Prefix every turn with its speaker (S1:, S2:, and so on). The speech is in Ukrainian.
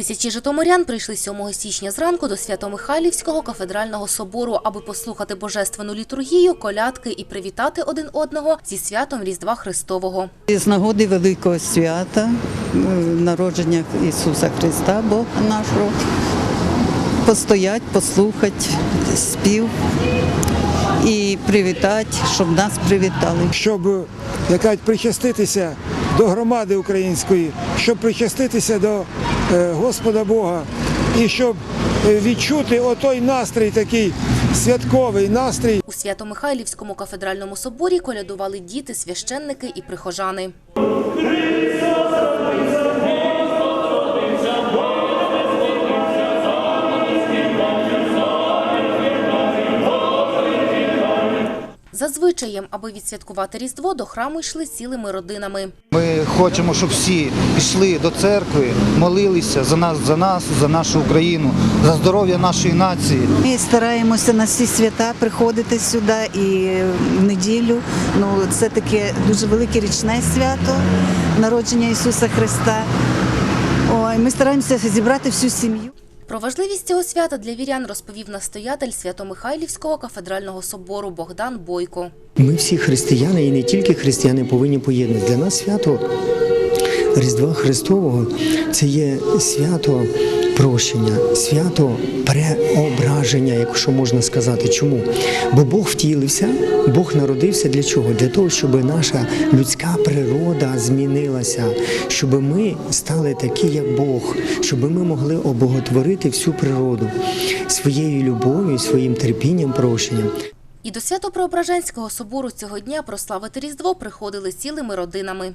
S1: Тисячі житомирян прийшли 7 січня зранку до Свято-Михайлівського кафедрального собору, аби послухати божественну літургію, колядки і привітати один одного зі святом Різдва Христового.
S2: З нагоди великого свята, е, народження Ісуса Христа, Бога нашого, постоять, послухати спів і привітати, щоб нас привітали.
S3: щоб як кажуть, причаститися до громади української, щоб причаститися до Господа Бога і щоб е, відчути отой настрій такий святковий настрій.
S1: У Свято-Михайлівському кафедральному соборі колядували діти, священники і прихожани. За звичаєм, аби відсвяткувати Різдво, до храму йшли цілими родинами.
S4: Ми хочемо, щоб всі пішли до церкви, молилися за нас, за нас, за нашу Україну, за здоров'я нашої нації.
S2: Ми стараємося на всі свята приходити сюди і в неділю. Ну, це таке дуже велике річне свято народження Ісуса Христа. Ой, ми стараємося зібрати всю сім'ю.
S1: Про важливість цього свята для вірян розповів настоятель Свято-Михайлівського кафедрального собору Богдан Бойко.
S5: Ми всі християни і не тільки християни повинні поєднати. Для нас свято Різдва Христового це є свято прощення, свято преображення, якщо можна сказати. Чому? Бо Бог втілився, Бог народився для чого? Для того, щоб наша людська природа змінилася, щоб ми стали такі, як Бог, щоб ми могли обоготворити всю природу своєю любов'ю, своїм терпінням, прощенням.
S1: І до Свято-Преображенського собору цього дня прославити Різдво приходили цілими родинами.